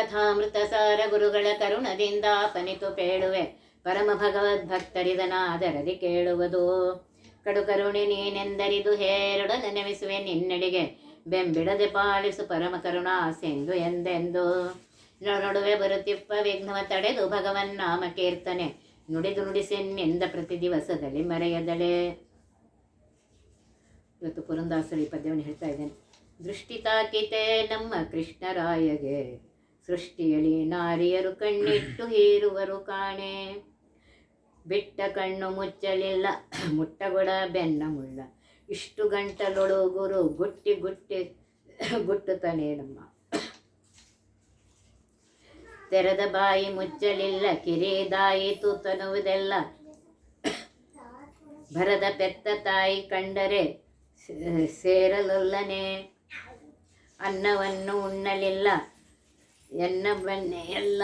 ಕಥಾಮೃತ ಸಾರ ಗುರುಗಳ ಕರುಣದಿಂದ ಪನಿತು ಪೇಳುವೆ. ಪರಮ ಭಗವದ್ಭಕ್ತರಿದನಾದರದಿ ಕೇಳುವುದು. ಕಡು ಕರುಣೆ ನೀನೆಂದರಿದು ಹೇರಡ ನೆನವಿಸುವೆ ನಿನ್ನಡಿಗೆ. ಬೆಂಬಿಡದೆ ಪಾಲಿಸು ಪರಮ ಕರುಣಾಸೆಂದು ಎಂದೆಂದು. ನಡುವೆ ಬರುತ್ತಿಪ್ಪ ವಿಘ್ನವ ತಡೆದು ಭಗವನ್ ನಾಮ ಕೀರ್ತನೆ. ನುಡಿದು ನುಡಿಸೆನ್ನೆಂದ ಪ್ರತಿ ದಿವಸದಲ್ಲಿ ಮರೆಯದಳೆ. ಇವತ್ತು ಪುರಂದಾಸರಿ ಪದ್ಯವನ್ನು ಹೇಳ್ತಾ ಇದ್ದೇನೆ. ದೃಷ್ಟಿ ತಾಕಿತೆ ನಮ್ಮ ಕೃಷ್ಣರಾಯಗೆ. ಸೃಷ್ಟಿಯಲಿ ನಾರಿಯರು ಕಣ್ಣಿಟ್ಟು ಹೀರುವರು ಕಾಣೆ. ಬಿಟ್ಟ ಕಣ್ಣು ಮುಚ್ಚಲಿಲ್ಲ, ಮುಟ್ಟಗೊಡ ಬೆನ್ನ ಮುಳ್ಳ. ಇಷ್ಟು ಗಂಟಲೊಳು ಗುರು ಗುಟ್ಟಿ ಗುಟ್ಟಿ ಗುಟ್ಟುತ್ತಾನೆ ನಮ್ಮ. ತೆರೆದ ಬಾಯಿ ಮುಚ್ಚಲಿಲ್ಲ ಕಿರಿದಾಯಿತು ತನುವುದೆಲ್ಲ ಭರದ ಪೆತ್ತ ತಾಯಿ ಕಂಡರೆ ಸೇರಲೊಲ್ಲನೆ. ಅನ್ನವನ್ನು ಉಣ್ಣಲಿಲ್ಲ ಎನ್ನ ಬೆಣ್ಣೆ ಎಲ್ಲ,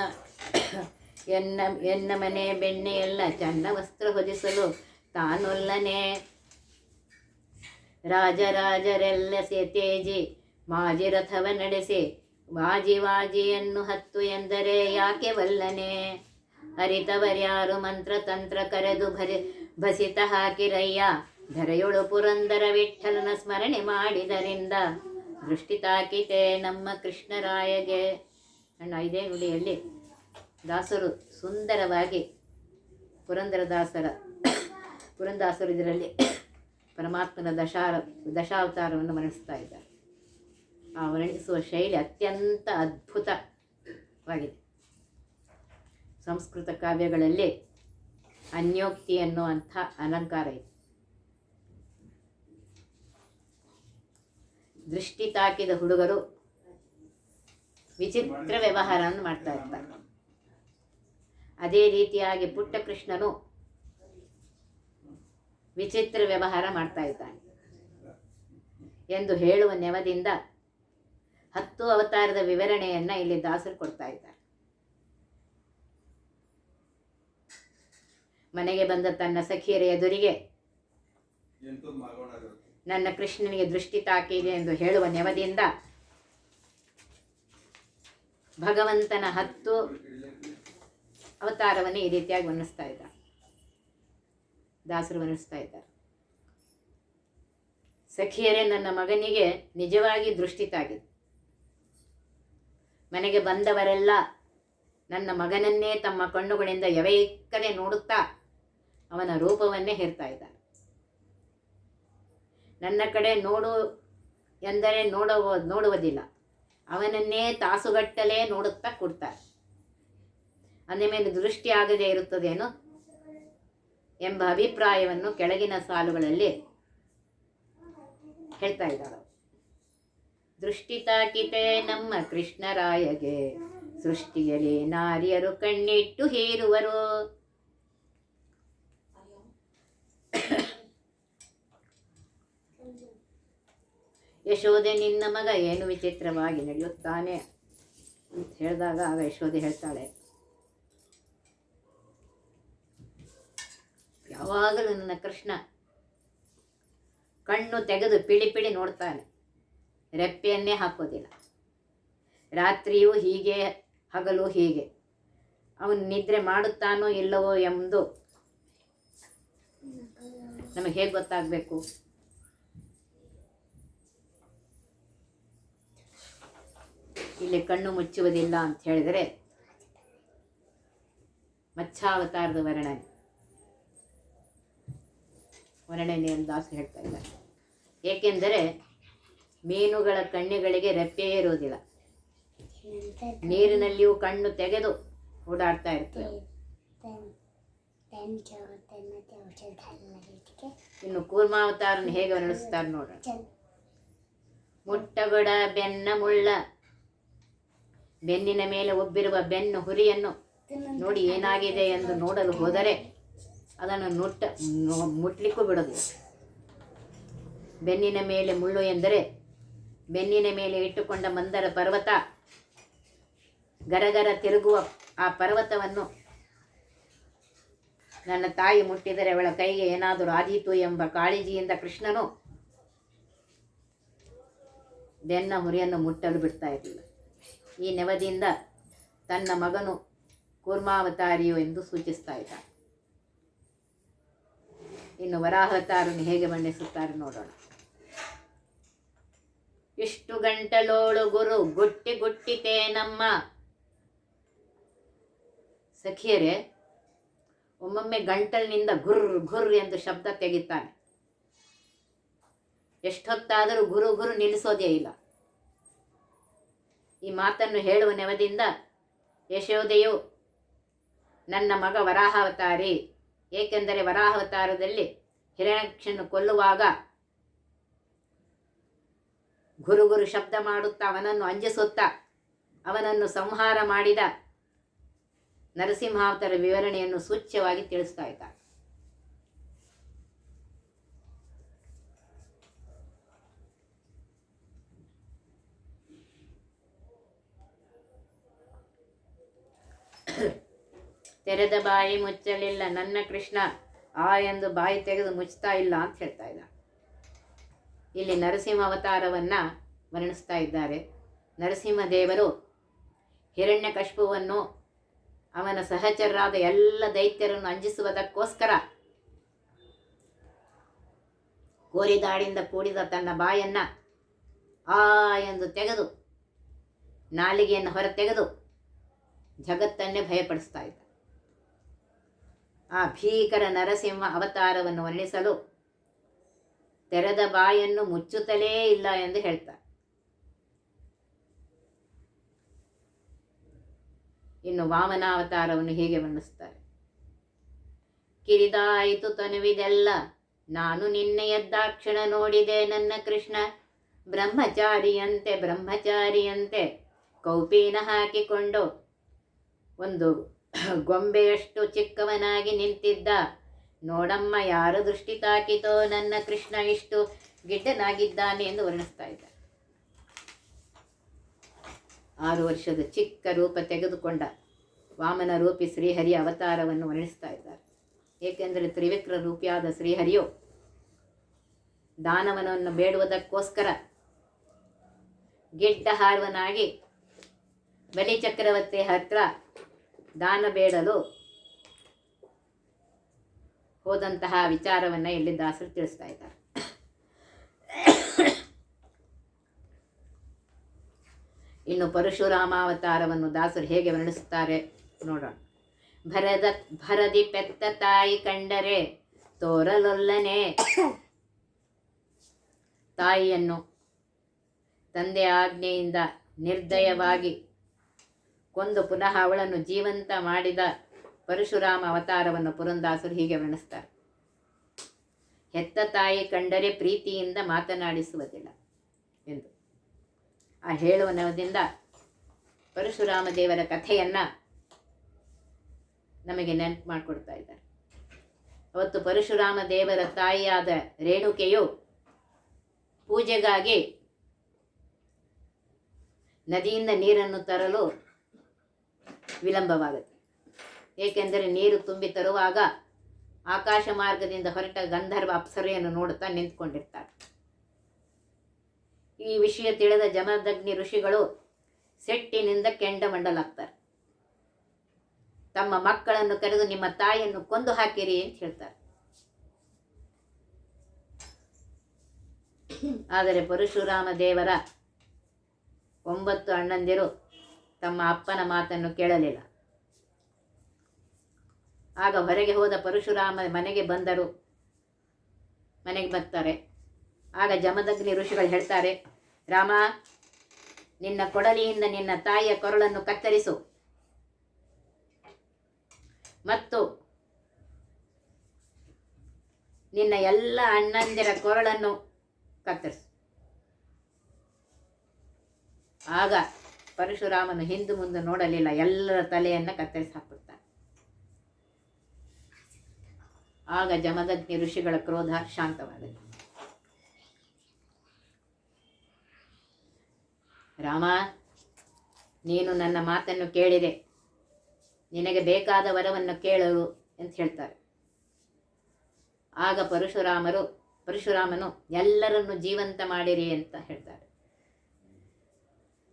ಎನ್ನ ಎನ್ನ ಮನೆ ಬೆಣ್ಣೆ ಎಲ್ಲ ಚನ್ನ ವಸ್ತ್ರ ಹೊದಿಸಲು ತಾನೊಲ್ಲನೆ. ರಾಜರಾಜರೆಲ್ಲ ಸೇತೇಜಿ ಮಾಜಿ ರಥವ ನಡೆಸಿ, ವಾಜಿ ವಾಜಿಯನ್ನು ಹತ್ತು ಎಂದರೆ ಯಾಕೆ ವಲ್ಲನೆ? ಅರಿತವರ್ಯಾರು ಮಂತ್ರ ತಂತ್ರ ಕರೆದು ಭರಿ, ಭಸಿತ ಹಾಕಿರಯ್ಯ. ಧರೆಯೊಳು ಪುರಂದರ ವಿಠಲನ ಸ್ಮರಣೆ ಮಾಡಿದರಿಂದ ದೃಷ್ಟಿ ತಾಕಿತೆ ನಮ್ಮ ಕೃಷ್ಣರಾಯಗೆ. ಇದೇ ನುಡಿಯಲ್ಲಿ ದಾಸರು ಸುಂದರವಾಗಿ ಪುರಂದರದಾಸರ, ಪುರಂದಾಸರು ಇದರಲ್ಲಿ ಪರಮಾತ್ಮನ ದಶಾರ ದಶಾವತಾರವನ್ನು ವರ್ಣಿಸ್ತಾ ಇದ್ದಾರೆ. ಆ ವರ್ಣಿಸುವ ಶೈಲಿ ಅತ್ಯಂತ ಅದ್ಭುತವಾಗಿದೆ. ಸಂಸ್ಕೃತ ಕಾವ್ಯಗಳಲ್ಲಿ ಅನ್ಯೋಕ್ತಿ ಅನ್ನುವಂಥ ಅಲಂಕಾರ ಇದೆ. ದೃಷ್ಟಿ ತಾಕಿದ ಹುಡುಗರು ವಿಚಿತ್ರ ವ್ಯವಹಾರವನ್ನು ಮಾಡ್ತಾ ಇರ್ತಾರೆ. ಅದೇ ರೀತಿಯಾಗಿ ಪುಟ್ಟ ಕೃಷ್ಣನು ವಿಚಿತ್ರ ವ್ಯವಹಾರ ಮಾಡ್ತಾ ಇದ್ದಾನೆ. ಎಂದು ಹೇಳುವ ನೆವದಿಂದ ಹತ್ತು ಅವತಾರದ ವಿವರಣೆಯನ್ನು ಇಲ್ಲಿ ದಾಸರು ಕೊಡ್ತಾ ಇದ್ದಾರೆ. ಮನೆಗೆ ಬಂದ ತನ್ನ ಸಖಿಯರ ಎದುರಿಗೆ ನನ್ನ ಕೃಷ್ಣನಿಗೆ ದೃಷ್ಟಿ ತಾಕಿದೆ ಎಂದು ಹೇಳುವ ನೆವದಿಂದ ಭಗವಂತನ ಹತ್ತು ಅವತಾರವನ್ನು ಈ ರೀತಿಯಾಗಿ ವರ್ಣಿಸ್ತಾ ಇದ್ದಾರೆ. ದಾಸರು ವರ್ಣಿಸ್ತಾ ಇದ್ದಾರೆ. ಸಖಿಯರೇ, ನನ್ನ ಮಗನಿಗೆ ನಿಜವಾಗಿ ದೃಷ್ಟಿ ತಾಗಿದೆ ಮನೆಗೆ ಬಂದವರೆಲ್ಲ ನನ್ನ ಮಗನನ್ನೇ ತಮ್ಮ ಕಣ್ಣುಗಳಿಂದ ಯವೇಕನೆ ನೋಡುತ್ತಾ ಅವನ ರೂಪವನ್ನೇ ಹೇರ್ತಾ ಇದ್ದಾರೆ. ನನ್ನ ಕಡೆ ನೋಡು ಎಂದರೆ ನೋಡುವ, ನೋಡುವುದಿಲ್ಲ. ಅವನನ್ನೇ ತಾಸುಗಟ್ಟಲೆ ನೋಡುತ್ತಾ ಕೊಡ್ತಾರೆ. ಅಂದ ಮೇಲೆ ದೃಷ್ಟಿ ಆಗದೇ ಇರುತ್ತದೇನು? ಎಂಬ ಅಭಿಪ್ರಾಯವನ್ನು ಕೆಳಗಿನ ಸಾಲುಗಳಲ್ಲಿ ಹೇಳ್ತಾ ಇದ್ದಾರೆ ದೃಷ್ಟಿ ತಾಕಿತೆ ನಮ್ಮ ಕೃಷ್ಣರಾಯಗೆ, ಸೃಷ್ಟಿಯಲ್ಲಿ ನಾರಿಯರು ಕಣ್ಣಿಟ್ಟು ಹೀರುವರು. ಯಶೋದೆ ನಿನ್ನ ಮಗ ಏನು ವಿಚಿತ್ರವಾಗಿ ನಡೆಯುತ್ತಾನೆ ಅಂತ ಹೇಳಿದಾಗ ಆಗ ಯಶೋದೆ ಹೇಳ್ತಾಳೆ, ಯಾವಾಗಲೂ ನನ್ನ ಕೃಷ್ಣ ಕಣ್ಣು ತೆಗೆದು ಪಿಳಿ ಪಿಳಿ ನೋಡ್ತಾನೆ, ರೆಪ್ಪೆಯನ್ನೇ ಹಾಕೋದಿಲ್ಲ. ರಾತ್ರಿಯೂ ಹೀಗೆ, ಹಗಲು ಹೀಗೆ. ಅವನು ನಿದ್ರೆ ಮಾಡುತ್ತಾನೋ ಇಲ್ಲವೋ ಎಂದು ನಮಗೆ ಹೇಗೆ ಗೊತ್ತಾಗಬೇಕು? ಇಲ್ಲಿ ಕಣ್ಣು ಮುಚ್ಚುವುದಿಲ್ಲ ಅಂತ ಹೇಳಿದರೆ ಮಚ್ಛಾವತಾರದ ವರ್ಣನೆ. ವರ್ಣನೆ ದಾಸರು ಹೇಳ್ತಾ ಇದ್ದಾರೆ. ಏಕೆಂದರೆ ಮೀನುಗಳ ಕಣ್ಣುಗಳಿಗೆ ರೆಪ್ಪೆಯೇ ಇರುವುದಿಲ್ಲ. ನೀರಿನಲ್ಲಿಯೂ ಕಣ್ಣು ತೆಗೆದು ಓಡಾಡ್ತಾ ಇರ್ತವೆ ಇನ್ನು ಕೂರ್ಮಾವತಾರನ ಹೇಗೆ ವರ್ಣಿಸ್ತಾರೆ ನೋಡೋಣ. ಮುಟ್ಟಗೊಡ ಬೆನ್ನ ಮುಳ್ಳ ಬೆನ್ನಿನ ಮೇಲೆ ಒಬ್ಬಿರುವ ಬೆನ್ನು ಹುರಿಯನ್ನು ನೋಡಿ ಏನಾಗಿದೆ ಎಂದು ನೋಡಲು ಹೋದರೆ ಅದನ್ನು ನುಟ್ಟ ಮುಟ್ಲಿಕ್ಕೂ ಬಿಡದು. ಬೆನ್ನಿನ ಮೇಲೆ ಮುಳ್ಳು ಎಂದರೆ ಬೆನ್ನಿನ ಮೇಲೆ ಇಟ್ಟುಕೊಂಡ ಮಂದರ ಪರ್ವತ ಗರಗರ ತಿರುಗುವ ಆ ಪರ್ವತವನ್ನು ನನ್ನ ತಾಯಿ ಮುಟ್ಟಿದರೆ ಅವಳ ಕೈಗೆ ಏನಾದರೂ ಆದೀತು ಎಂಬ ಕಾಳಜಿಯಿಂದ ಕೃಷ್ಣನು ಬೆನ್ನ ಹುರಿಯನ್ನು ಮುಟ್ಟಲು ಬಿಡ್ತಾ ಇರಲಿಲ್ಲ. ಈ ನೆವದಿಂದ ತನ್ನ ಮಗನು ಕೂರ್ಮಾವತಾರಿಯು ಎಂದು ಸೂಚಿಸ್ತಾ ಇದ್ದಾನೆ. ಇನ್ನು ವರಾಹತಾರನ್ನು ಹೇಗೆ ಬಣ್ಣಿಸುತ್ತಾರೆ ನೋಡೋಣ. ಇಷ್ಟು ಗಂಟಲೋಳು ಗುರು, ಗುಟ್ಟಿ ಗುಟ್ಟಿತೆ ನಮ್ಮ. ಸಖಿಯರೇ, ಒಮ್ಮೊಮ್ಮೆ ಗಂಟಲಿನಿಂದ ಗುರ್ ಗುರ್ ಎಂದು ಶಬ್ದ ತೆಗಿತಾನೆ. ಎಷ್ಟೊತ್ತಾದರೂ ಗುರು ಗುರು ನಿಲ್ಲಿಸೋದೇ ಇಲ್ಲ. ಈ ಮಾತನ್ನು ಹೇಳುವ ನೆವದಿಂದ ಯಶೋದೆಯು ನನ್ನ ಮಗ ವರಾಹಾವತಾರಿ. ಏಕೆಂದರೆ ವರಾಹಾವತಾರದಲ್ಲಿ ಹಿರಣ್ಯಕ್ಷನ್ನು ಕೊಲ್ಲುವಾಗ ಗುರು ಗುರು ಶಬ್ದ ಮಾಡುತ್ತಾ ಅವನನ್ನು ಅಂಜಿಸುತ್ತಾ ಅವನನ್ನು ಸಂಹಾರ ಮಾಡಿದ ನರಸಿಂಹಾವತರ ವಿವರಣೆಯನ್ನು ಸೂಚ್ಯವಾಗಿ ತಿಳಿಸ್ತಾ ಇದ್ದ ತೆರೆದ ಬಾಯಿ ಮುಚ್ಚಲಿಲ್ಲ. ನನ್ನ ಕೃಷ್ಣ, ಆ ಎಂದು ಬಾಯಿ ತೆಗೆದು ಮುಚ್ತಾ ಇಲ್ಲ ಅಂತ ಹೇಳ್ತಾ ಇದ್ದ ಇಲ್ಲಿ ನರಸಿಂಹ ಅವತಾರವನ್ನ ವರ್ಣಿಸ್ತಾ ಇದ್ದಾರೆ. ನರಸಿಂಹದೇವರು ಹಿರಣ್ಯಕಶ್ಪುವನ್ನು ಅವನ ಸಹಚರರಾದ ಎಲ್ಲ ದೈತ್ಯರನ್ನು ಅಂಜಿಸುವುದಕ್ಕೋಸ್ಕರ ಕೋರಿದಾಡಿಂದ ಕೂಡಿದ ತನ್ನ ಬಾಯನ್ನ ಆ ಎಂದು ತೆಗೆದು, ನಾಲಿಗೆಯನ್ನು ಹೊರತೆಗೆದು ಜಗತ್ತನ್ನೇ ಭಯಪಡಿಸ್ತಾ ಇದ್ದ ಆ ಭೀಕರ ನರಸಿಂಹ ಅವತಾರವನ್ನು ವರ್ಣಿಸಲು ತೆರೆದ ಬಾಯನ್ನು ಮುಚ್ಚುತ್ತಲೇ ಇಲ್ಲ ಎಂದು ಹೇಳ್ತಾರೆ. ಇನ್ನು ವಾಮನಾವತಾರವನ್ನು ಹೇಗೆ ವರ್ಣಿಸ್ತಾರೆ? ಕಿರಿದಾಯಿತು ತನುವಿದೆಲ್ಲ, ನಾನು ನಿನ್ನೆಯದ್ದಾಕ್ಷಣ ನೋಡಿದೆ ನನ್ನ ಕೃಷ್ಣ, ಬ್ರಹ್ಮಚಾರಿಯಂತೆ ಬ್ರಹ್ಮಚಾರಿಯಂತೆ ಕೌಪೀನ ಹಾಕಿಕೊಂಡು ಒಂದು ಗೊಂಬೆಯಷ್ಟು ಚಿಕ್ಕವನಾಗಿ ನಿಂತಿದ್ದ. ನೋಡಮ್ಮ, ಯಾರು ದೃಷ್ಟಿ ತಾಕಿತೋ? ನನ್ನ ಕೃಷ್ಣ ಇಷ್ಟು ಗಿಡ್ಡನಾಗಿದ್ದಾನೆ ಎಂದು ವರ್ಣಿಸ್ತಾ ಇದ್ದ. ಆರು ವರ್ಷದ ಚಿಕ್ಕ ರೂಪ ತೆಗೆದುಕೊಂಡ ವಾಮನ ರೂಪಿ ಶ್ರೀಹರಿಯ ಅವತಾರವನ್ನು ವರ್ಣಿಸ್ತಾ ಇದ್ದಾರೆ. ಏಕೆಂದರೆ ತ್ರಿವಿಕ್ರ ರೂಪಿಯಾದ ಶ್ರೀಹರಿಯು ದಾನವನವನ್ನು ಬೇಡುವುದಕ್ಕೋಸ್ಕರ ಗಿಡ್ಡ ಹಾರುವನಾಗಿ ಬಲಿ ಚಕ್ರವರ್ತಿ ಹತ್ರ ದಾನ ಬೇಡಲು ಹೋದಂತಹ ವಿಚಾರವನ್ನು ಇಲ್ಲಿ ದಾಸರು ತಿಳಿಸ್ತಾ ಇದ್ದಾರೆ. ಇನ್ನು ಪರಶುರಾಮಾವತಾರವನ್ನು ದಾಸರು ಹೇಗೆ ವರ್ಣಿಸುತ್ತಾರೆ ನೋಡೋಣ. ಭರದ, ಭರದಿ ಪೆತ್ತ ತಾಯಿ ಕಂಡರೆ ತೋರಲೊಲ್ಲನೆ. ತಾಯಿಯನ್ನು ತಂದೆ ಆಜ್ಞೆಯಿಂದ ನಿರ್ದಯವಾಗಿ ಕೊಂದು ಪುನಃ ಅವಳನ್ನು ಜೀವಂತ ಮಾಡಿದ ಪರಶುರಾಮ ಅವತಾರವನ್ನು ಪುರಂದಾಸರು ಹೀಗೆ ವರ್ಣಿಸ್ತಾರೆ ಹೆತ್ತ ತಾಯಿ ಕಂಡರೆ ಪ್ರೀತಿಯಿಂದ ಮಾತನಾಡಿಸುವುದಿಲ್ಲ ಎಂದು. ಆ ಹೇಳುವ ನೆಲದಿಂದ ಪರಶುರಾಮ ದೇವರ ಕಥೆಯನ್ನು ನಮಗೆ ನೆನಪು ಮಾಡಿಕೊಡ್ತಾ ಇದ್ದಾರೆ. ಅವತ್ತು ಪರಶುರಾಮ ದೇವರ ತಾಯಿಯಾದ ರೇಣುಕೆಯು ಪೂಜೆಗಾಗಿ ನದಿಯಿಂದ ನೀರನ್ನು ತರಲು ವಿಳಂಬವಾಗುತ್ತೆ. ಏಕೆಂದರೆ ನೀರು ತುಂಬಿ ತರುವಾಗ ಆಕಾಶ ಮಾರ್ಗದಿಂದ ಹೊರಟ ಗಂಧರ್ವ ಅಪ್ಸರೆಯನ್ನು ನೋಡುತ್ತಾ ನಿಂತ್ಕೊಂಡಿರ್ತಾರೆ ಈ ವಿಷಯ ತಿಳಿದ ಜಮದಗ್ನಿ ಋಷಿಗಳು ಸೆಟ್ಟಿನಿಂದ ಕೆಂಡಮಂಡಲಾಗ್ತಾರೆ. ತಮ್ಮ ಮಕ್ಕಳನ್ನು ಕರೆದು ನಿಮ್ಮ ತಾಯಿಯನ್ನು ಕೊಂದು ಹಾಕಿರಿ ಅಂತ ಹೇಳ್ತಾರೆ. ಆದರೆ ಪರಶುರಾಮ ದೇವರ ಒಂಬತ್ತು ಅಣ್ಣಂದಿರು ತಮ್ಮ ಅಪ್ಪನ ಮಾತನ್ನು ಕೇಳಲಿಲ್ಲ. ಆಗ ಹೊರಗೆ ಹೋದ ಪರಶುರಾಮ ಮನೆಗೆ ಬಂದರು. ಮನೆಗೆ ಬರ್ತಾರೆ. ಆಗ ಜಮದಗ್ನಿ ಋಷಿಗಳು ಹೇಳ್ತಾರೆ, ರಾಮ, ನಿನ್ನ ಕೊಡಲಿಯಿಂದ ನಿನ್ನ ತಾಯಿಯ ಕೊರಳನ್ನು ಕತ್ತರಿಸು. ಮತ್ತು ನಿನ್ನ ಎಲ್ಲ ಅಣ್ಣಂದಿರ ಕೊರಳನ್ನು ಕತ್ತರಿಸು. ಆಗ ಪರಶುರಾಮನು ಹಿಂದೆ ಮುಂದೆ ನೋಡಲಿಲ್ಲ. ಎಲ್ಲರ ತಲೆಯನ್ನು ಕತ್ತರಿಸಿ ಹಾಕ್ಬಿಡ್ತಾನೆ ಆಗ ಜಮದಗ್ನಿ ಋಷಿಗಳ ಕ್ರೋಧ ಶಾಂತವಾಗಲಿ ರಾಮ, ನೀನು ನನ್ನ ಮಾತನ್ನು ಕೇಳಿದೆ. ನಿನಗೆ ಬೇಕಾದ ವರವನ್ನು ಕೇಳರು ಅಂತ ಹೇಳ್ತಾರೆ. ಆಗ ಪರಶುರಾಮರು, ಪರಶುರಾಮನು ಎಲ್ಲರನ್ನು ಜೀವಂತ ಮಾಡಿರಿ ಅಂತ ಹೇಳ್ತಾರೆ.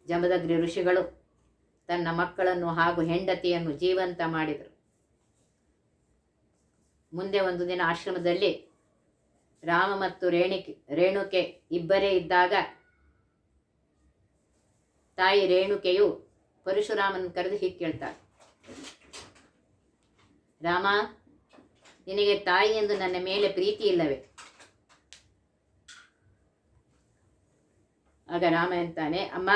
ಜಮದಗ್ನಿ ಋಷಿಗಳು ತನ್ನ ಮಕ್ಕಳನ್ನು ಹಾಗೂ ಹೆಂಡತಿಯನ್ನು ಜೀವಂತ ಮಾಡಿದರು. ಮುಂದೆ ಒಂದು ದಿನ ಆಶ್ರಮದಲ್ಲಿ ರಾಮ ಮತ್ತು ರೇಣಿಕೆ, ರೇಣುಕೆ ಇಬ್ಬರೇ ಇದ್ದಾಗ ತಾಯಿ ರೇಣುಕೆಯು ಪರಶುರಾಮನ ಕರೆದು ಹೀಗೆ ಕೇಳ್ತಾಳೆ. ರಾಮ, ನಿನಗೆ ತಾಯಿ ಎಂದು ನನ್ನ ಮೇಲೆ ಪ್ರೀತಿ ಇಲ್ಲವೇ? ಆಗ ರಾಮ ಅಂತಾನೆ ಅಮ್ಮ,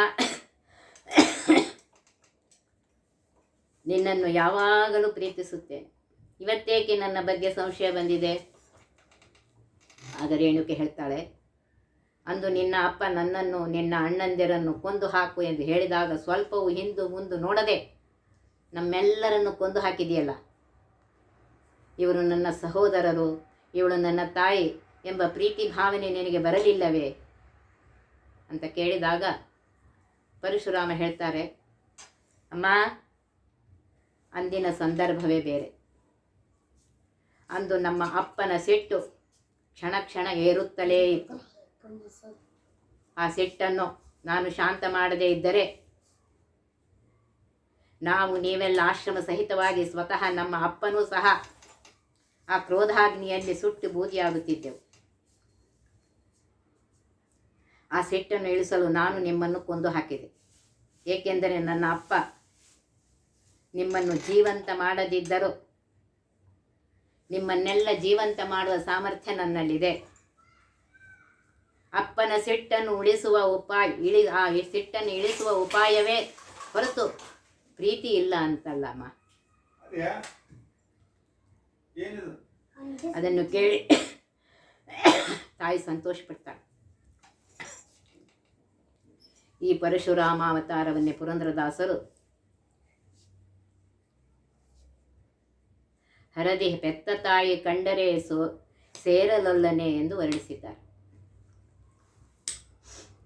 ನಿನ್ನನ್ನು ಯಾವಾಗಲೂ ಪ್ರೀತಿಸುತ್ತೇನೆ. ಇವತ್ತೇಕೆ ನನ್ನ ಬಗ್ಗೆ ಸಂಶಯ ಬಂದಿದೆ? ಆಗ ರೇಣುಕೆ ಹೇಳ್ತಾಳೆ, ಅಂದು ನಿನ್ನ ಅಪ್ಪ ನನ್ನನ್ನು, ನಿನ್ನ ಅಣ್ಣಂದಿರನ್ನು ಕೊಂದು ಹಾಕು ಎಂದು ಹೇಳಿದಾಗ ಸ್ವಲ್ಪವೂ ಹಿಂದು ಮುಂದು ನೋಡದೆ ನಮ್ಮೆಲ್ಲರನ್ನು ಕೊಂದು ಹಾಕಿದೆಯಲ್ಲ ಇವರು ನನ್ನ ಸಹೋದರರು, ಇವಳು ನನ್ನ ತಾಯಿ ಎಂಬ ಪ್ರೀತಿ ಭಾವನೆ ನಿನಗೆ ಬರಲಿಲ್ಲವೇ? ಅಂತ ಕೇಳಿದಾಗ ಪರಶುರಾಮ ಹೇಳ್ತಾರೆ, ಅಮ್ಮ, ಅಂದಿನ ಸಂದರ್ಭವೇ ಬೇರೆ. ಅಂದು ನಮ್ಮ ಅಪ್ಪನ ಸಿಟ್ಟು ಕ್ಷಣ ಕ್ಷಣ ಏರುತ್ತಲೇ ಇತ್ತು. ಆ ಸಿಟ್ಟನ್ನು ನಾನು ಶಾಂತ ಮಾಡದೇ ಇದ್ದರೆ ನಾವು ನೀವೆಲ್ಲ ಆಶ್ರಮ ಸಹಿತವಾಗಿ ಸ್ವತಃ ನಮ್ಮ ಅಪ್ಪನೂ ಸಹ ಆ ಕ್ರೋಧಾಗ್ನಿಯಲ್ಲಿ ಸುಟ್ಟು ಬೂದಿಯಾಗುತ್ತಿದ್ದೆವು ಆ ಸಿಟ್ಟನ್ನು ಇಳಿಸಲು ನಾನು ನಿಮ್ಮನ್ನು ಕೊಂದು ಹಾಕಿದೆ. ಏಕೆಂದರೆ ನನ್ನ ಅಪ್ಪ ನಿಮ್ಮನ್ನು ಜೀವಂತ ಮಾಡದಿದ್ದರೂ ನಿಮ್ಮನ್ನೆಲ್ಲ ಜೀವಂತ ಮಾಡುವ ಸಾಮರ್ಥ್ಯ ನನ್ನಲ್ಲಿದೆ. ಅಪ್ಪನ ಸಿಟ್ಟನ್ನು ಉಳಿಸುವ ಉಪಾಯ ಇಳಿ ಆ ಸಿಟ್ಟನ್ನು ಇಳಿಸುವ ಉಪಾಯವೇ ಹೊರತು ಪ್ರೀತಿ ಇಲ್ಲ ಅಂತಲ್ಲಮ್ಮ ಅದನ್ನು ಕೇಳಿ ತಾಯಿ ಸಂತೋಷಪಡ್ತಾಳೆ. ಈ ಪರಶುರಾಮ ಅವತಾರವನ್ನೇ ಪುರಂದ್ರದಾಸರು ಹರದಿ ಪೆತ್ತ ತಾಯಿ ಕಂಡರೆ ಸೋ ಸೇರಲೊಲ್ಲನೆ ಎಂದು ವರ್ಣಿಸಿದ್ದಾರೆ.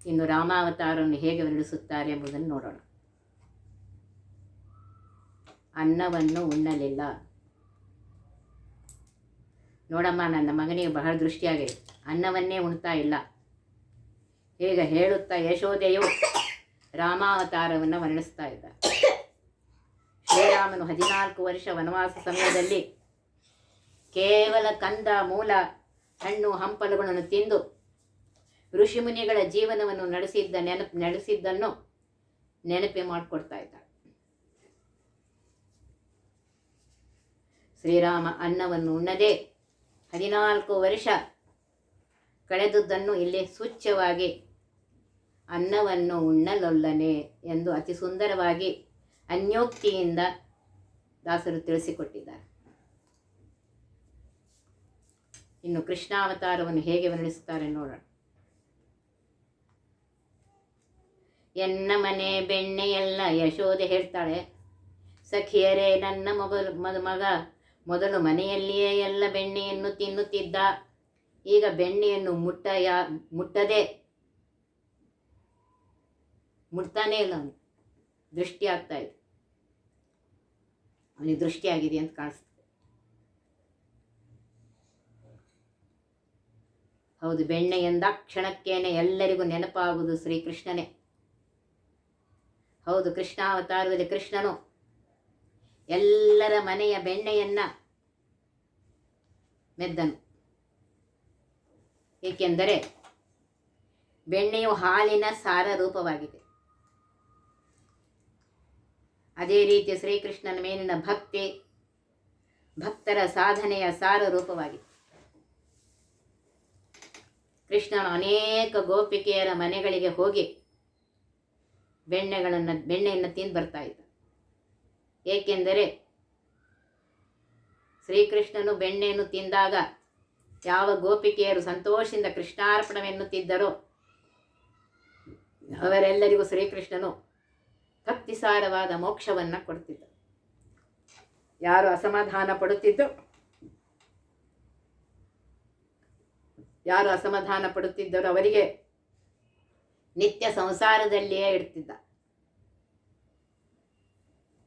ಇನ್ನು ರಾಮಾವತಾರವನ್ನು ಹೇಗೆ ವರ್ಣಿಸುತ್ತಾರೆ ಎಂಬುದನ್ನು ನೋಡೋಣ. ಅನ್ನವನ್ನು ಉಣ್ಣಲಿಲ್ಲ. ನೋಡಮ್ಮ, ನನ್ನ ಮಗನಿಗೆ ಬಹಳ ದೃಷ್ಟಿಯಾಗಿದೆ. ಅನ್ನವನ್ನೇ ಉಣ್ತಾ ಇಲ್ಲ. ಈಗ ಹೇಳುತ್ತಾ ಯಶೋದೆಯು ರಾಮಾವತಾರವನ್ನು ವರ್ಣಿಸ್ತಾ ಇದ್ದ. ಶ್ರೀರಾಮನು ಹದಿನಾಲ್ಕು ವರ್ಷ ವನವಾಸ ಸಮಯದಲ್ಲಿ ಕೇವಲ ಕಂದ, ಮೂಲ, ಹಣ್ಣು, ಹಂಪಲುಗಳನ್ನು ತಿಂದು ಋಷಿಮುನಿಗಳ ಜೀವನವನ್ನು ನಡೆಸಿದ್ದ ನೆನಪು, ನಡೆಸಿದ್ದನ್ನು ನೆನಪಿ ಮಾಡಿಕೊಡ್ತಾ ಇದ್ದ. ಶ್ರೀರಾಮ ಅನ್ನವನ್ನು ಉಣ್ಣದೆ ಹದಿನಾಲ್ಕು ವರ್ಷ ಕಳೆದುದನ್ನು ಇಲ್ಲಿ ಸೂಚ್ಯವಾಗಿ ಅನ್ನವನ್ನು ಉಣ್ಣಲೊಲ್ಲನೆ ಎಂದು ಅತಿ ಸುಂದರವಾಗಿ ಅನ್ಯೋಕ್ತಿಯಿಂದ ದಾಸರು ತಿಳಿಸಿಕೊಟ್ಟಿದ್ದಾರೆ. ಇನ್ನು ಕೃಷ್ಣಾವತಾರವನ್ನು ಹೇಗೆ ವರ್ಣಿಸುತ್ತಾರೆ ನೋಡೋಣ. ಎನ್ನ ಮನೆ ಬೆಣ್ಣೆಯೆಲ್ಲ ಯಶೋದೆ ಹೇಳ್ತಾಳೆ. ಸಖಿಯರೇ, ನನ್ನ ಮೊಬಲ್ ಮಗ, ಮೊದಲು ಮನೆಯಲ್ಲಿಯೇ ಎಲ್ಲ ಬೆಣ್ಣೆಯನ್ನು ತಿನ್ನುತ್ತಿದ್ದ. ಈಗ ಬೆಣ್ಣೆಯನ್ನು ಮುಟ್ಟ ಯಾ ಮುಟ್ಟದೆ ಮುಟ್ತಾನೇ ಇಲ್ಲ ಅವನು ದೃಷ್ಟಿ ಆಗ್ತಾ ಇದೆ. ಅವನಿಗೆ ದೃಷ್ಟಿ ಆಗಿದೆ ಅಂತ ಕಾಣಿಸ್ತದೆ ಹೌದು ಬೆಣ್ಣೆ ಎಂದ ಕ್ಷಣಕ್ಕೇನೆ ಎಲ್ಲರಿಗೂ ನೆನಪಾಗುವುದು ಶ್ರೀಕೃಷ್ಣನೇ. ಹೌದು, ಕೃಷ್ಣಾವತಾರದಲ್ಲಿ ಕೃಷ್ಣನು ಎಲ್ಲರ ಮನೆಯ ಬೆಣ್ಣೆಯನ್ನ ಮೆದ್ದನು. ಏಕೆಂದರೆ ಬೆಣ್ಣೆಯು ಹಾಲಿನ ಸಾರ ರೂಪವಾಗಿದೆ. ಅದೇ ರೀತಿ ಶ್ರೀಕೃಷ್ಣನ ಮೇಲಿನ ಭಕ್ತಿ, ಭಕ್ತರ ಸಾಧನೆಯ ಸಾರ ರೂಪವಾಗಿದೆ. ಕೃಷ್ಣನು ಅನೇಕ ಗೋಪಿಕೆಯರ ಮನೆಗಳಿಗೆ ಹೋಗಿ ಬೆಣ್ಣೆಗಳನ್ನು, ಬೆಣ್ಣೆಯನ್ನು ತಿಂದು ಬರ್ತಾ ಇದ್ದ. ಏಕೆಂದರೆ ಶ್ರೀಕೃಷ್ಣನು ಬೆಣ್ಣೆಯನ್ನು ತಿಂದಾಗ ಯಾವ ಗೋಪಿಕೆಯರು ಸಂತೋಷದಿಂದ ಕೃಷ್ಣಾರ್ಪಣವೆನ್ನುತ್ತಿದ್ದರೋ ಅವರೆಲ್ಲರಿಗೂ ಶ್ರೀಕೃಷ್ಣನು ಭಕ್ತಿಸಾರವಾದ ಮೋಕ್ಷವನ್ನು ಕೊಡ್ತಿದ್ದ. ಯಾರು ಅಸಮಾಧಾನ ಪಡುತ್ತಿದ್ದು, ಯಾರು ಅಸಮಾಧಾನ ಪಡುತ್ತಿದ್ದರು ಅವರಿಗೆ ನಿತ್ಯ ಸಂಸಾರದಲ್ಲಿಯೇ ಇಡ್ತಿದ್ದ.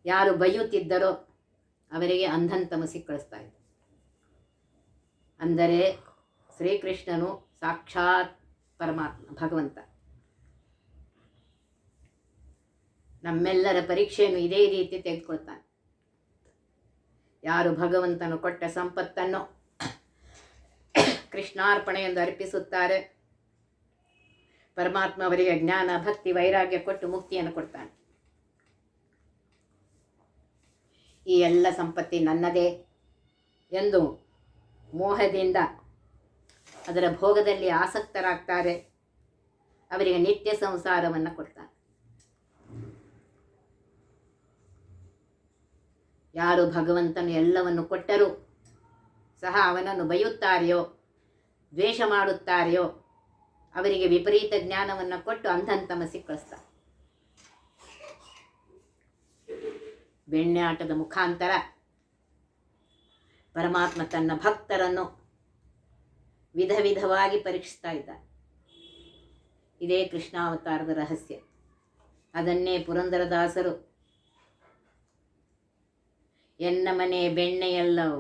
ಯಾರು ಬೈಯುತ್ತಿದ್ದರೋ ಅವರಿಗೆ ಅಂಧನ್ ತಮಸಿ ಕಳಿಸ್ತಾ ಇದ್ದ. ಅಂದರೆ ಶ್ರೀಕೃಷ್ಣನು ಸಾಕ್ಷಾತ್ ಪರಮಾತ್ಮ, ಭಗವಂತ. ನಮ್ಮೆಲ್ಲರ ಪರೀಕ್ಷೆಯನ್ನು ಇದೇ ರೀತಿ ತೆಗೆದುಕೊಳ್ತಾನೆ. ಯಾರು ಭಗವಂತನು ಕೊಟ್ಟ ಸಂಪತ್ತನ್ನು ಕೃಷ್ಣಾರ್ಪಣೆ ಎಂದು ಅರ್ಪಿಸುತ್ತಾರೆ. ಪರಮಾತ್ಮ ಅವರಿಗೆ ಜ್ಞಾನ, ಭಕ್ತಿ, ವೈರಾಗ್ಯ ಕೊಟ್ಟು ಮುಕ್ತಿಯನ್ನು ಕೊಡ್ತಾನೆ. ಈ ಎಲ್ಲ ಸಂಪತ್ತಿ ನನ್ನದೇ ಎಂದು ಮೋಹದಿಂದ ಅದರ ಭೋಗದಲ್ಲಿ ಆಸಕ್ತರಾಗ್ತಾರೆ. ಅವರಿಗೆ ನಿತ್ಯ ಸಂಸಾರವನ್ನು ಕೊಡ್ತಾನೆ. ಯಾರು ಭಗವಂತನು ಎಲ್ಲವನ್ನು ಕೊಟ್ಟರೂ? ಸಹ ಅವನನ್ನು ಬೈಯುತ್ತಾರೆಯೋ? ದ್ವೇಷ ಮಾಡುತ್ತಾರೆಯೋ? ಅವರಿಗೆ ವಿಪರೀತ ಜ್ಞಾನವನ್ನು ಕೊಟ್ಟು ಅಂಧಂತಮ ಸಿಕ್ಕಳಿಸ್ತಾ ಬೆಣ್ಣೆ ಆಟದ ಮುಖಾಂತರ ಪರಮಾತ್ಮ ತನ್ನ ಭಕ್ತರನ್ನು ವಿಧ ವಿಧವಾಗಿ ಪರೀಕ್ಷಿಸ್ತಾ ಇದ್ದ ಇದೇ ಕೃಷ್ಣಾವತಾರದ ರಹಸ್ಯ. ಅದನ್ನೇ ಪುರಂದರದಾಸರು ಎನ್ನ ಮನೆ ಎಲ್ಲವೂ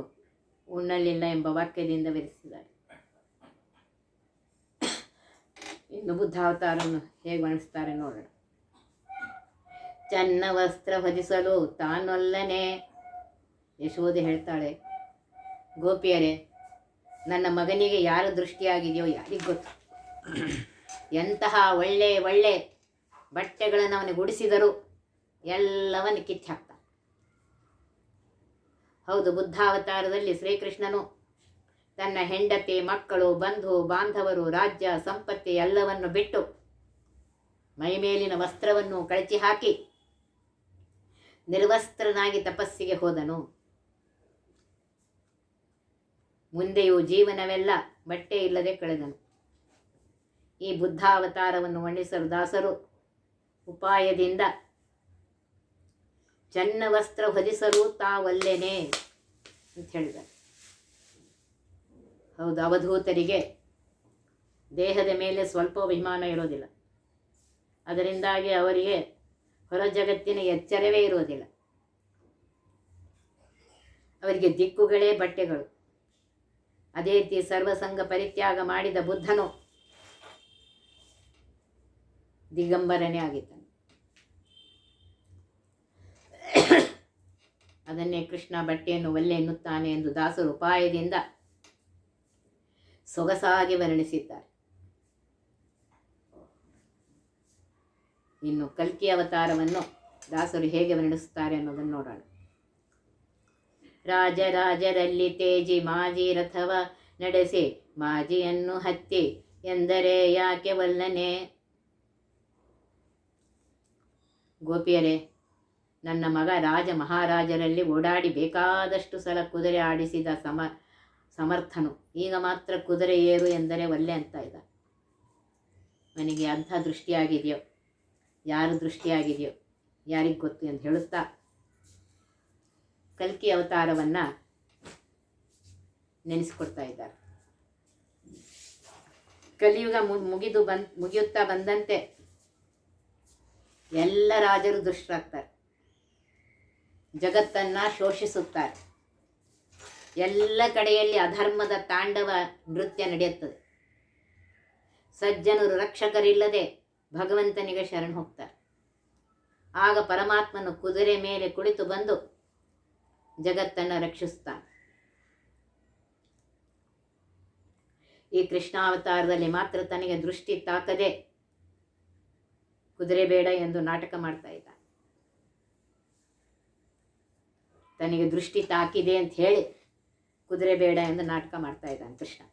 ಉಣ್ಣಲಿಲ್ಲ ಎಂಬ ವಾಕ್ಯದಿಂದ ವಿವರಿಸಿದ್ದಾರೆ. ಇನ್ನು ಬುದ್ಧಾವತಾರನ್ನು ಹೇಗೆ ವರ್ಣಿಸ್ತಾರೆ ನೋಡೋಣ. ಚನ್ನ ವಸ್ತ್ರ ಹೊದಿಸಲು ತಾನೊಲ್ಲನೆ ಯಶೋಧೆ ಹೇಳ್ತಾಳೆ, ಗೋಪಿಯರೇ, ನನ್ನ ಮಗನಿಗೆ ಯಾರು ದೃಷ್ಟಿಯಾಗಿದೆಯೋ ಯಾರಿಗೆ ಗೊತ್ತು? ಎಂತಹ ಒಳ್ಳೆ ಒಳ್ಳೆ ಬಟ್ಟೆಗಳನ್ನು ಅವನಿಗೆ ಉಡಿಸಿದರೂ ಎಲ್ಲವನ್ನು ಕಿತ್ತು ಹೌದು, ಬುದ್ಧಾವತಾರದಲ್ಲಿ ಶ್ರೀಕೃಷ್ಣನು ತನ್ನ ಹೆಂಡತಿ, ಮಕ್ಕಳು, ಬಂಧು, ಬಾಂಧವರು, ರಾಜ್ಯ, ಸಂಪತ್ತಿ ಎಲ್ಲವನ್ನು ಬಿಟ್ಟು ಮೈಮೇಲಿನ ವಸ್ತ್ರವನ್ನು ಕಳಚಿ ಹಾಕಿ ನಿರ್ವಸ್ತ್ರನಾಗಿ ತಪಸ್ಸಿಗೆ ಹೋದನು. ಮುಂದೆಯೂ ಜೀವನವೆಲ್ಲ ಬಟ್ಟೆ ಇಲ್ಲದೆ ಕಳೆದನು. ಈ ಬುದ್ಧಾವತಾರವನ್ನು ವರ್ಣಿಸಲು ದಾಸರು ಉಪಾಯದಿಂದ ಚನ್ನ ವಸ್ತ್ರ ಹೊದಿಸಲು ತಾವಲ್ಲೇನೆ ಅಂತ ಹೇಳಿದ ಹೌದು, ಅವಧೂತರಿಗೆ ದೇಹದ ಮೇಲೆ ಸ್ವಲ್ಪ ಅಭಿಮಾನ ಇರೋದಿಲ್ಲ. ಅದರಿಂದಾಗಿ ಅವರಿಗೆ ಹೊರ ಜಗತ್ತಿನ ಎಚ್ಚರವೇ ಇರೋದಿಲ್ಲ. ಅವರಿಗೆ ದಿಕ್ಕುಗಳೇ ಬಟ್ಟೆಗಳು. ಅದೇ ರೀತಿ ಸರ್ವಸಂಗ ಪರಿತ್ಯಾಗ ಮಾಡಿದ ಬುದ್ಧನು ದಿಗಂಬರನೇ ಆಗಿದ್ದಾನೆ. ಅದನ್ನೇ ಕೃಷ್ಣ ಬಟ್ಟೆಯನ್ನು ಒಲ್ಲೆ ಎನ್ನುತ್ತಾನೆ ಎಂದು ದಾಸರು ಉಪಾಯದಿಂದ ಸೊಗಸಾಗಿ ವರ್ಣಿಸಿದ್ದಾರೆ. ಇನ್ನು ಕಲ್ಕಿ ಅವತಾರವನ್ನು ದಾಸರು ಹೇಗೆ ವರ್ಣಿಸುತ್ತಾರೆ ಅನ್ನೋದನ್ನು ನೋಡೋಣ. ರಾಜರಾಜರಲ್ಲಿ ತೇಜಿ ಮಾಜಿ ರಥವ ನಡೆಸಿ ಮಾಜಿಯನ್ನು ಹತ್ತಿ ಎಂದರೆ ಯಾಕೆ ವಲ್ಲನೆ? ಗೋಪಿಯರೇ ನನ್ನ ಮಗ ರಾಜ ಮಹಾರಾಜರಲ್ಲಿ ಓಡಾಡಿ ಬೇಕಾದಷ್ಟು ಸಲ ಕುದುರೆ ಆಡಿಸಿದ ಸಮ, ಸಮರ್ಥನು. ಈಗ ಮಾತ್ರ ಕುದುರೆ ಏರು ಎಂದರೆ ಒಲ್ಲೆ ಅಂತ ಇದ್ದ ನನಗೆ ಅಂಥ ದೃಷ್ಟಿಯಾಗಿದೆಯೋ? ಯಾರು ದೃಷ್ಟಿಯಾಗಿದೆಯೋ? ಯಾರಿಗೆ ಗೊತ್ತು ಎಂದು ಹೇಳುತ್ತಾ? ಕಲ್ಕಿ ಅವತಾರವನ್ನು ನೆನೆಸ್ಕೊಡ್ತಾ ಇದ್ದಾರೆ. ಕಲಿಯುಗ ಮುಗಿದು ಬಂದ್, ಮುಗಿಯುತ್ತಾ ಬಂದಂತೆ ಎಲ್ಲ ರಾಜರು ದುಷ್ಟರಾಗ್ತಾರೆ ಜಗತ್ತನ್ನು ಶೋಷಿಸುತ್ತಾರೆ. ಎಲ್ಲ ಕಡೆಯಲ್ಲಿ ಅಧರ್ಮದ ತಾಂಡವ ನೃತ್ಯ ನಡೆಯುತ್ತದೆ. ಸಜ್ಜನರು ರಕ್ಷಕರಿಲ್ಲದೆ ಭಗವಂತನಿಗೆ ಶರಣ ಹೋಗ್ತಾರೆ. ಆಗ ಪರಮಾತ್ಮನು ಕುದುರೆ ಮೇಲೆ ಕುಳಿತು ಬಂದು ಜಗತ್ತನ್ನು ರಕ್ಷಿಸ್ತಾನೆ. ಈ ಕೃಷ್ಣಾವತಾರದಲ್ಲಿ ಮಾತ್ರ ತನಗೆ ದೃಷ್ಟಿ ತಾಕದೆ ಕುದುರೆ ಬೇಡ ಎಂದು ನಾಟಕ ಮಾಡ್ತಾ ಇದ್ದ ತನಗೆ ದೃಷ್ಟಿ ತಾಕಿದೆ ಅಂತ ಹೇಳಿ ಕುದುರೆ ಬೇಡ ಎಂದು ನಾಟಕ ಮಾಡ್ತಾ ಇದ್ದಾನೆ ಕೃಷ್ಣ.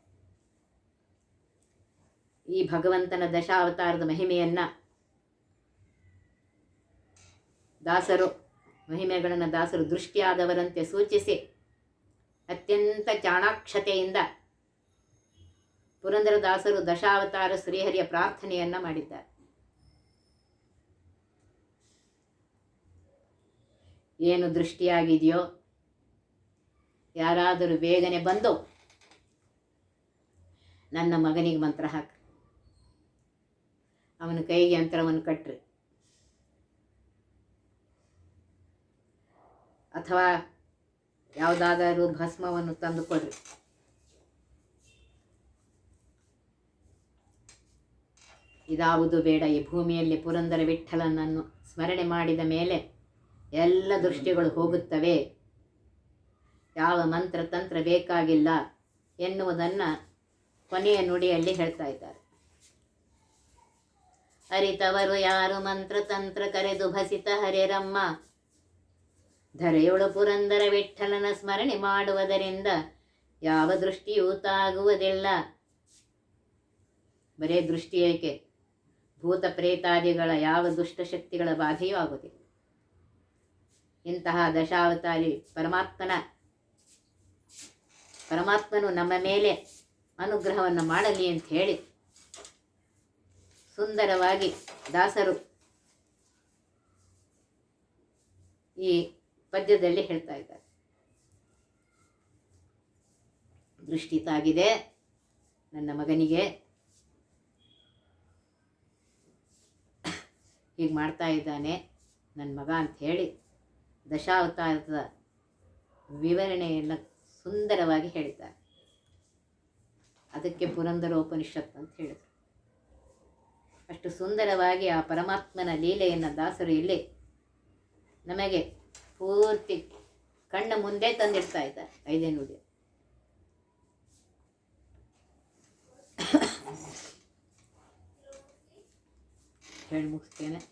ಈ ಭಗವಂತನ ದಶಾವತಾರದ ಮಹಿಮೆಯನ್ನ ದಾಸರು, ಮಹಿಮೆಗಳನ್ನು ದಾಸರು ದೃಷ್ಟಿಯಾದವರಂತೆ ಸೂಚಿಸಿ ಅತ್ಯಂತ ಚಾಣಾಕ್ಷತೆಯಿಂದ ಪುರಂದರದಾಸರು ದಶಾವತಾರ ಶ್ರೀಹರಿಯ ಪ್ರಾರ್ಥನೆಯನ್ನ ಮಾಡಿದ್ದಾರೆ. ಏನು ದೃಷ್ಟಿಯಾಗಿದೆಯೋ? ಯಾರಾದರೂ ಬೇಗನೆ ಬಂದು ನನ್ನ ಮಗನಿಗೆ ಮಂತ್ರ ಹಾಕ್ರಿ. ಅವನ ಕೈಗೆ ಯಂತ್ರವನ್ನು ಕಟ್ಟ್ರಿ ಅಥವಾ ಯಾವುದಾದರೂ ಭಸ್ಮವನ್ನು ತಂದು ಕೊಡ್ರಿ. ಇದಾವುದು ಬೇಡ. ಈ ಭೂಮಿಯಲ್ಲಿ ಪುರಂದರ ವಿಠಲನನ್ನು ಸ್ಮರಣೆ ಮಾಡಿದ ಮೇಲೆ ಎಲ್ಲ ದೃಷ್ಟಿಗಳು ಹೋಗುತ್ತವೆ. ಯಾವ ಮಂತ್ರ ತಂತ್ರ ಬೇಕಾಗಿಲ್ಲ ಎನ್ನುವುದನ್ನು ಕೊನೆಯ ನುಡಿಯಲ್ಲಿ ಹೇಳ್ತಾ ಇದ್ದಾರೆ. ಅರಿತವರು ಯಾರು ಮಂತ್ರ ತಂತ್ರ ಕರೆದು ಭಸಿತ ಹರೇರಮ್ಮ? ಧರೆಯೊಳು ಪುರಂದರ ವಿಠಲನ ಸ್ಮರಣೆ ಮಾಡುವುದರಿಂದ ಯಾವ ದೃಷ್ಟಿಯೂ ತಾಗುವುದಿಲ್ಲ. ಬರೇ ದೃಷ್ಟಿ ಏಕೆ? ಭೂತ ಪ್ರೇತಾದಿಗಳ ಯಾವ ದುಷ್ಟಶಕ್ತಿಗಳ ಬಾಧೆಯೂ ಆಗುವುದಿಲ್ಲ. ಇಂತಹ ದಶಾವತಾರಿ ಪರಮಾತ್ಮನ, ಪರಮಾತ್ಮನು ನಮ್ಮ ಮೇಲೆ ಅನುಗ್ರಹವನ್ನು ಮಾಡಲಿ ಅಂತ ಹೇಳಿ ಸುಂದರವಾಗಿ ದಾಸರು ಈ ಪದ್ಯದಲ್ಲಿ ಹೇಳ್ತಾ ಇದ್ದಾರೆ. ದೃಷ್ಟಿ ತಾಗಿದೆ ನನ್ನ ಮಗನಿಗೆ. ಹೀಗೆ ಮಾಡ್ತಾ ಇದ್ದಾನೆ ನನ್ನ ಮಗ ಅಂತ ಹೇಳಿ ದಶಾವತಾರದ ವಿವರಣೆಯನ್ನು ಸುಂದರವಾಗಿ ಹೇಳಿದ್ದಾರೆ. ಅದಕ್ಕೆ ಪುರಂದರೋಪನಿಷತ್ ಅಂತ ಹೇಳಿದರು. ಅಷ್ಟು ಸುಂದರವಾಗಿ ಆ ಪರಮಾತ್ಮನ ಲೀಲೆಯನ್ನು ದಾಸರು ಇಲ್ಲಿ ನಮಗೆ ಪೂರ್ತಿ ಕಣ್ಣ ಮುಂದೆ ತಂದಿಡ್ತಾ ಇದ್ದಾರೆ ಐದೇ ನುಡಿ. ಹೇಳಿ ಮುಗಿಸ್ತೇನೆ.